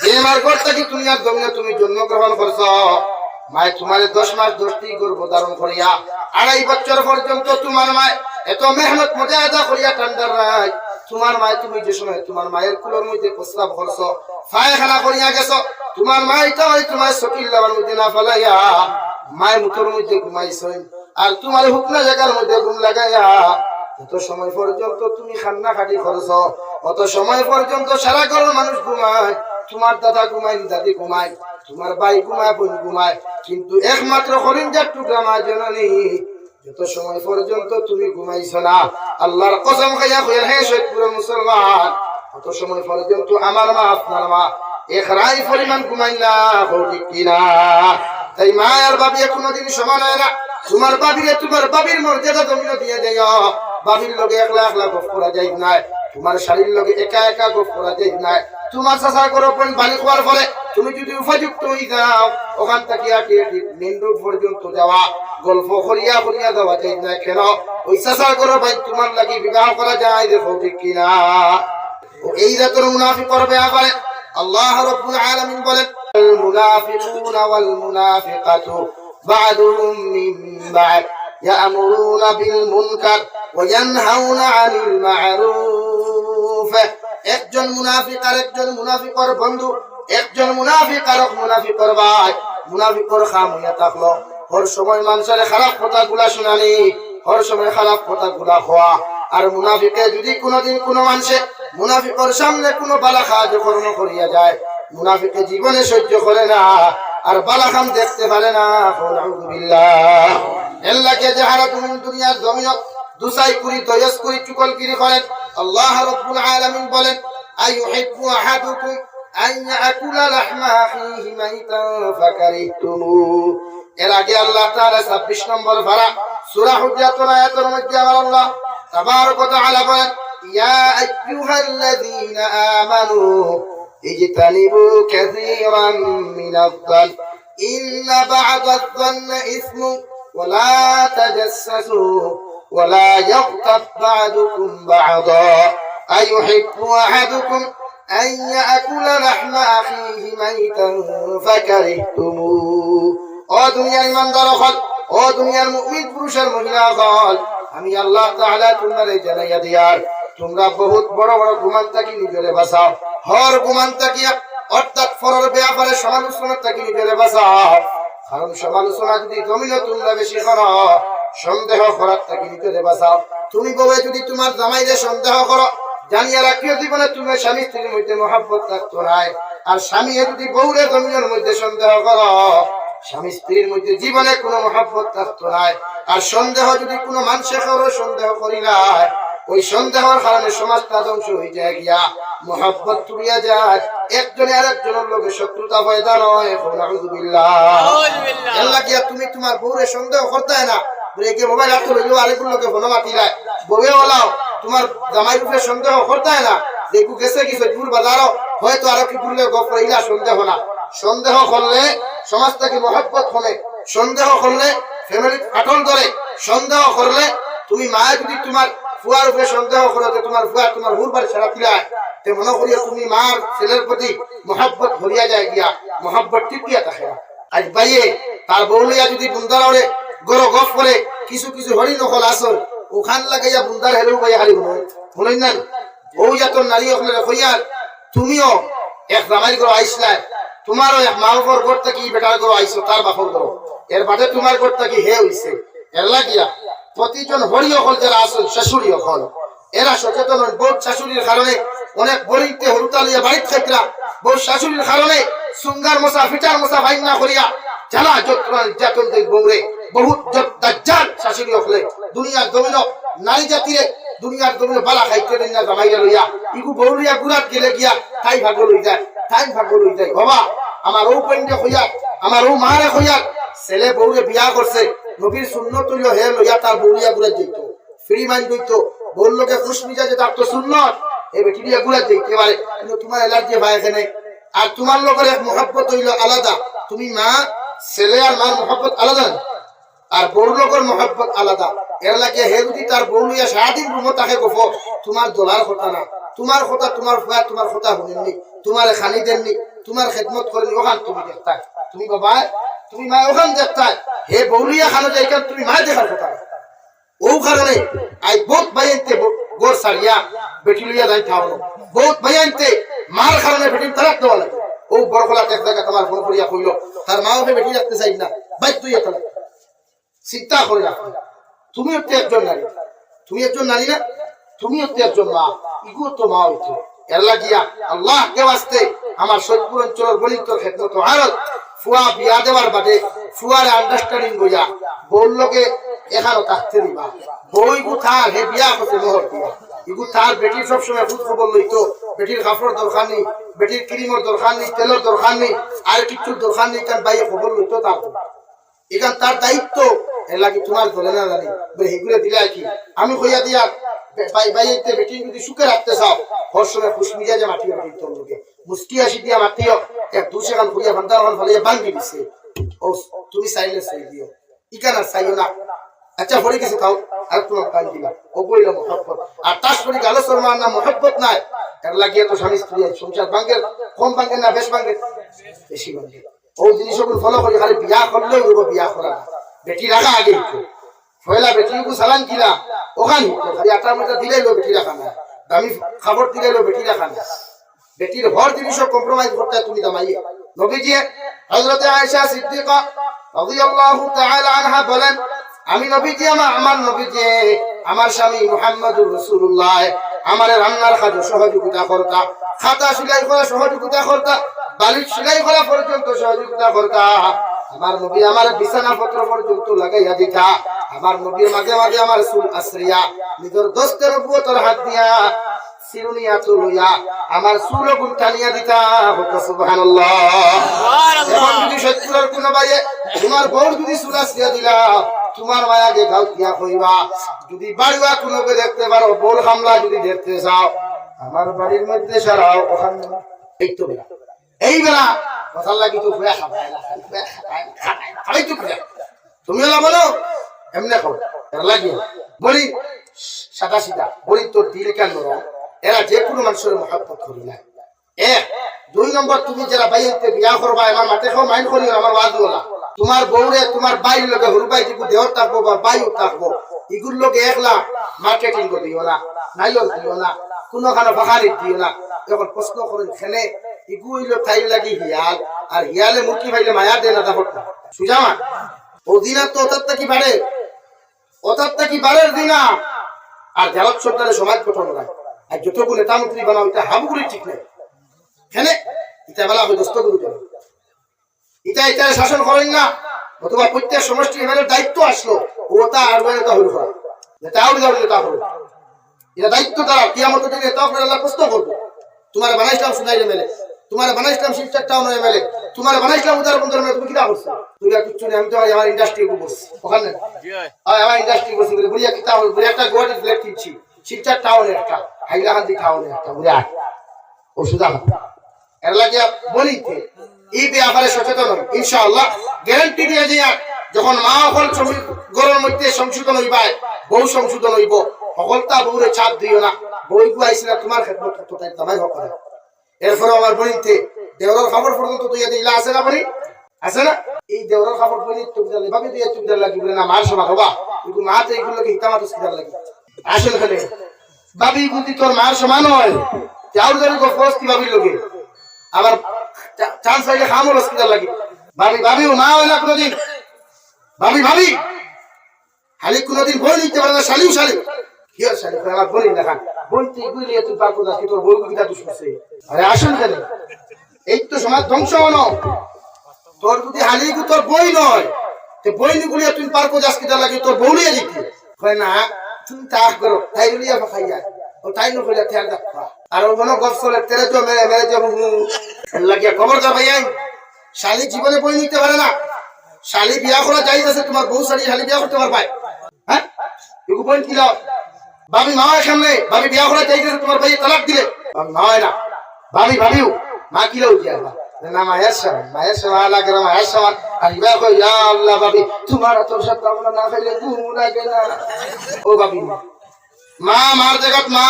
মার ঘর থেকে তুমি আর তুমি তোমার দশ দশটি করিয়া আড়াই বছর পর্যন্ত তোমার এত করিয়া তোমার তুমি তোমার মায়ের মধ্যে তোমার আর তোমার হুকনা জায়গার মধ্যে ঘুম লাগাইয়া। অত সময় পর্যন্ত তুমি খান্না খাটি করছ, অত সময় পর্যন্ত সারা ঘরের মানুষ ঘুমায়। তোমার দাদা ঘুমায়, দাদি ঘুমায়, তোমার ভাই ঘুমায়, বোন ঘুমায়। কিন্তু একমাত্র হরিণজার টুকরা মা যত সময় পর্যন্ত তুমি ঘুমাইছ না, আল্লাহর কসম খাইয়া হইয়া হে সৈয়দপুরের মুসলমান অত সময় পর্যন্ত আমার মা, আপনার মা, এক রায় পরিমাণ ঘুমাই না কিনা? তাই মা আর বাবি কোনোদিন সমান হয় না। তোমার বাবিরে তোমার বাবির মর্যাদা তুমি দিয়ে দেয়। বাবির লগে একলা একলা গপ করা যায় নাই। তোমার শাড়ির লগে একা একা গপ করা যায় নাই তোমার চাষা করো পণ বালি খোয়ার ফলে তুমি যদি উপযুক্ত হয়ে যাও ওখান থেকে আটি আটি মেন্ডুর পর্যন্ত যাওয়া গল্প করিয়া করিয়া দেওয়া যায় না কেন ওই চাষা করো ভাই তোমার লাগি বিবাহ করা যায় দেখো ঠিক কিনা ও এই জাতের মুনাফি করবে আবার আল্লাহ রব্বুল আলামিন বলেন المنافقون والمنافقات بعضهم من بعد يأمرون بالمنكر وينهون عن المعروف একজন মুনাফিক আর একজন মুনাফিকর বন্ধু, একজন মুনাফিক আর মুনাফিকর ভাই। মুনাফিকর খাম হইয়া থাকল। হর সময় মানুষের খারাপ কথা গুলা শুনানি, হর সময় খারাপ কথা গুলা হওয়া। আর মুনাফিকে যদি কোনোদিন কোনো মানুষে মুনাফিকর সামনে কোনো বালা সাহায্য কর্ম করিয়া যায়, মুনাফিকে জীবনে সহ্য করে না, আর বালাখাম দেখতে পারে না এল্লাকে যাহারা তুমি দুনিয়ার জমিনত দুসাই কুরি, দয়স কুরি চুকলগিরি করেন আল্লাহ রব্বুল আলামিন বলেন আইয়ুহিব্বু আহাদুকুম আন ইয়াকুলা লাহমা আখিহি মাইতান ফাকারিহতুমু এর আগে আল্লাহ তাআলা 26 নম্বর পারা সূরা হুজরাতুল আয়াতের মধ্যে আমার আল্লাহ তাবারক ওয়া তাআলা বলেন ইয়া আইয়ুহাল্লাযীনা আমানু اجتنبوا كثيرا من الظن إن بعض الظن إثم ولا تجسسوا ولا يغتب بعضكم بعضا أيحب أحدكم أن يأكل لحم أخيه ميتا فكرهتموه ও দুনিয়ার ইমানদার হল ও দুনিয়ার মুমিন পুরুষের মহিলা হল আমি আল্লাহ তাআলা তোমারে জানাইয়া দিয়ার তোমরা বহুত বড় বড় গুমান থাকি নিজরে বাঁচাও হর গুমান থাকিয়া অর্থাৎ ফরর ব্যাপারে সমালোচনা থাকি নিজরে বাঁচাও কারণ সমালোচনা যদি জমিনে তোমরা বেশি করো সন্দেহ করার থাকি নিজরে বাঁচাও তুমি বউয়ে যদি তোমার জামাইরে সন্দেহ করো জানিয়া রাখিও জীবনে তুমি স্বামী স্ত্রীর মধ্যে মহাব্বত থাকতো নাই। আর স্বামী যদি বউরে জমিনের মধ্যে সন্দেহ করো স্বামী স্ত্রীর মধ্যে জীবনে কোনো মহাব্বত থাকতো নাই। আর সন্দেহ যদি কোনো মানুষের সন্দেহ করি নাই ওই সন্দেহের কারণে সমাজটা ধ্বংস হয়ে যায় গিয়া। মোহাব্বত তুলিয়া যায়। একজনে আর একজনের লোকে শত্রুতা পয়দা নয় এখন আল্লাহ গিয়া তুমি তোমার বউরে সন্দেহ করতে না ব্রেকে মোবাইল হাতে লইলেও আরেকগুলো লোকে ফোন মাতিলায় বউয়ে ওলাও। তোমার জামাই রূপে সন্দেহ করতে না। দেখু গেছে কি সৈপুর বাজারও হয়তো আরও কি করলে গপ করিলা সন্দেহ না। সন্দেহ করলে সমাজ থেকে মহাব্বত হবে সন্দেহ করলে ফ্যামিলি ফাটল ধরে সন্দেহ করলে তুমি মায়ের যদি তোমার ফুয়ার উপরে সন্দেহ করো তো তোমার ফুয়া তোমার হুর বাড়ি সারা পিলায় তে মনে করিয়া তুমি মার ছেলের প্রতি মহাব্বত ভরিয়া যায় গিয়া। মহাব্বত টিপিয়া থাকে না আজ বাইয়ে তার বউলিয়া যদি বুন্দার ওরে গরো গফ করে কিছু কিছু হরি নকল আসল ওখান লাগাইয়া বুন্দার হেলেও বাইয়া হারি বলো বলেন না? ও জাতর নারী ওখানে হইয়ার তুমিও এক জামাই করো আইসলাই তোমারও এক মা বাপর ঘর থেকে বেটার করো আইসো তার বাপর করো এর বাদে তোমার ঘর থেকে হে হইছে এর লাগিয়া প্রতিজন হরি অকল যারা আসল শাশুড়ি অকল। এরা সচেতন বহুত শাশুড়ির কারণে অনেক বলিতে হলুতালিয়া বাড়ির ক্ষেত্রা বহু শাশুড়ির কারণে সুঙ্গার মশা ফিটার মশা ভাই না করিয়া জ্বালা যত্ন নির্যাতন বউরে বহুত দাজ্জাল শাশুড়ি অকলে দুনিয়ার জমিন নারী জাতিরে দুনিয়ার জমিন বালা খাইতে দেন না জামাইয়া লইয়া ইগু বউরিয়া গুড়াত গেলে গিয়া তাই ভাগ লই যায়, তাই ভাগ লই যায়। বাবা আমার ও পেন্ডে হইয়া আমার ও মারে হইয়া ছেলে বউরে বিয়া করছে নবীর সুন্নত হইল হে লইয়া তার বউরিয়া গুড়া যেত ফ্রি মাইন্ড হইত বউর লোকে খুশ মিজাজে তার তো সুন্নত, এই বেটিরিয়া গুড়া যেতে পারে কিন্তু তোমার এলার্জি ভাই এখানে। আর তোমার লোকের এক মহাব্বত হইল আলাদা। তুমি মা, ছেলে আর মার মহাব্বত আলাদা। আর বড় মহাব্বত আলাদা। এর লাগে হে যদি তার বউ লইয়া সারাদিন রুমত থাকে গোফ তোমার দোলার কথা না। তোমার কথা তোমার ফুয়া তোমার কথা শুনেননি তোমার খানি দেননি তোমার খেদমত করে ওখান তুমি দেখতা তুমি বাবা তুমি মা ওখান দেখতা হে বৌলিয়া খানো যাইকান তুমি মা দেখার কথা না। ও কারণে আই বহুত বাইনতে গোর সারিয়া বেটি লইয়া যাই খাওয়ানো বহুত বাইনতে মার কারণে বেটি তালাক দেওয়া লাগে। ও বড় কলা এক জায়গা তোমার ফোন করিয়া কইল। তার মা ওকে বেটি রাখতে চাই না। বাইক তুই এত চিন্তা করে রাখো। তুমি হচ্ছে একজন নারী। তুমি একজন নারী না, তুমি হচ্ছে একজন মা। ইগো তো মা হইতো এর লাগিয়া আল্লাহ কে বাস্তে আমার সৈদপুর অঞ্চলের গণিত খেদমত আরত ফুয়া বিয়া দেওয়ার বাদে ফুয়ার আন্ডারস্ট্যান্ডিং গইয়া বললোকে এখানো থাকতে দিবা। বই গুথা হে বিয়া হতে মোহর দিয়া। ইগু তার বেটির সবসময় খুদ খবর লইতো। বেটির কাপড় দরকার নেই, বেটির ক্রিমের দরকার নেই, তেলের দরকার নেই, আর কিছুর দরকার নেই কারণ বাইরে খবর লইতো তার এখান তার দায়িত্ব। এর লাগে তোমার ধরে না জানি। এগুলো দিলে আর কি। আমি কইয়া দিয়া সুখে রাখতে হর তোর মুস্কি দিয়া ভাঙ্গি ও, তুমি আর না। আচ্ছা গেছে তাও। আর দিলা। ও আর নাই। এর লাগিয়ে তো স্বামী স্ত্রী সংসার ভাঙ্গের কম ভাঙ্গের না বেশ ভাঙ্গের বেশি ভাঙ্গের ও জিনিসগুলো ফলো করে, খালি বিয়া করলেও রইব বিয়া করা। বেটি রাখা আগে হইতো পয়লা বেটিকে সালান কিনা ওখানে খালি আটার মধ্যে দিলেই বেটি রাখা না। দামি খাবার দিলেই বেটি রাখা না। বেটির হর জিনিসও কম্প্রোমাইজ করতে তুমি দামাইয়ে নবীজি হযরত আয়েশা সিদ্দিকা রাদিয়াল্লাহু তাআলা আনহা বলেন, আমি নবীজি আমার নবীজি আমার স্বামী মুহাম্মদুর রাসূলুল্লাহ। আমার রান্নার কাজে সহযোগিতা করতা খাতা সেলাই করা সহযোগিতা করতা বালিশ সেলাই করা পর্যন্ত সহযোগিতা করতা। আমার নবী আমার বিছানা পত্র পর্যন্ত লাগাইয়া দিতা। আমার নবীর মাঝে মাঝে আমার চুল আশ্রিয়া নিজের দোস্তের উপর হাত দিয়া সিরুনিয়া তুলুয়া আমার চুল গুণ টানিয়া দিতা। হতো সুবহানাল্লাহ। এখন যদি সত্যিকার কোনো বাইয়ে তোমার বউ যদি আশ্রিয়া দিলা তোমার মায়াকে গাও দিয়া কইবা যদি বাড়িওয়া কোনোকে দেখতে পারো, বোল হামলা যদি দেখতে চাও, আমার বাড়ির মধ্যে সারাও, ওখানে এই তো বেলা। এই বেলা কথা লাগি তো ফুয়া খাবাই খাবাই তো ফুয়া তুমি হলা বলো, এমনি খাও, এর লাগিও বলি, সাদা সিধা বলি তোর দিল কেন নরম? এরা যে কোনো মানুষের মহাব্বত করি না। এক দুই নম্বর তুমি যারা বাইতে বিয়া করবা আমার মাঠে খাও মাইন্ড করি আমার ওয়াজ বলা তোমার বউরে, তোমার বাইর হরু বাই দিব, দেহর থাকব বা বায়ু থাকব এগুলো লোকে একলা মার্কেটিং করে দিও না, নাইও দিও না কোনো খানো ফাঁকারি দিও না। এখন প্রশ্ন করেন, খেলে? ইগুইলো ঠাই লাগি হিয়াল, আর হিয়ালে মুখি ভাইলে মায়া দে না দেখো সুজামা ও দিনা তো কি বাড়ে? ওটার কি বাড়ের দিনা? আর জালত সরকারের সমাজ গঠন হয় আর যতগুলো নেতা বানাও, এটা হাবুগুলি ঠিক নেই। হেনে এটা বেলা আমি দোস্ত গুরু এটা এটা শাসন করেন না অথবা প্রত্যেক সমষ্টি এমএলএর দায়িত্ব আসলো ওটা আর নেতা হইল নেতা আউট যাবে নেতা হইল এটা দায়িত্ব তারা কিয়ামত দিনে নেতা আপনার আল্লাহ প্রশ্ন করবে তোমার বানাইছিলাম সুনাই মেলে তোমার বানাইছিলাম শিবচার টাউন মেলে তোমার বানাইছিলাম উদার বন্ধুর এমএলএ তুমি কিটা করছ? তুমি আর কিচ্ছু নেই আমি তো আমার ইন্ডাস্ট্রি বসছি ওখানে। আমার ইন্ডাস্ট্রি বসছি বলে বুড়িয়া কিতা হল? বুড়িয়া একটা গুয়াহাটি ফ্ল্যাট কিনছি শিবচার টাউনে একটা হাইলাকান্দি টাউনে একটা বুড়িয়া। ও সুদা এর লাগে বলিতে এই ব্যাপারে সচেতন হন, ইনশাআল্লাহ। গ্যারান্টি দিয়ে যে যখন মা হল গরমের মধ্যে সংশোধন হইবাই বউ সংশোধন হইব। সকলটা বউরে চাপ দিও না। বই গুয়াইছিল তোমার খেদমত করতে তাই দামাই হোক করে এরপরে আমার বলিতে দেওরার খবর পর্যন্ত তুই দিলা আছে না বলি আছে না? এই দেওরার খবর বলি তুমি দিলে ভাবে দিয়ে তুমি দিলে লাগি না, মার সমা হবা। কিন্তু মা তো এইগুলোকে হিতামাত সিদার লাগি আসল খালে বাবি বুদ্ধি তোর মার সমান হয়। যাও জানি গো ফস্তি বাবির লোকে আবার চান্স পাইলে খামো হসপিটাল লাগি। ভাবি ভাবি মা হয় না কোনোদিন। ভাবি ভাবি। খালি কোনোদিন বই নিতে পারে না, শালিও শালি কি শালি না তুই তোর আসুন এই তো সমাজ ধ্বংস তোর হালি তোর বই নয়। বই তুই তোর হয় না, তুমি তা করো, তাই লিয়া খাইয়া তাই নকলে খেয়াল রাখবা আর ও কোনো গপ চলে তো লাগিয়া। খবর দা ভাইয়া শালি জীবনে বই নিতে পারে না? শালি বিয়া করা যাই আছে তোমার বউ শালি শালি বিয়া করতে পারবে হ্যাঁ ভাবি মা সামনে ভাবি বিয়া করা যাই আছে তোমার ভাই তালাক দিলে। মা না ভাবি ভাবিও মা কি লাও দিয়া না মায়ের সমান মায়ের সমান লাগে না মায়ের সমান আর বিয়া কই ইয়া আল্লাহ ভাবি তোমার তোর সাথে আমরা না খাইলে ঘুম লাগে না। ও ভাবি মা মার জায়গাত মা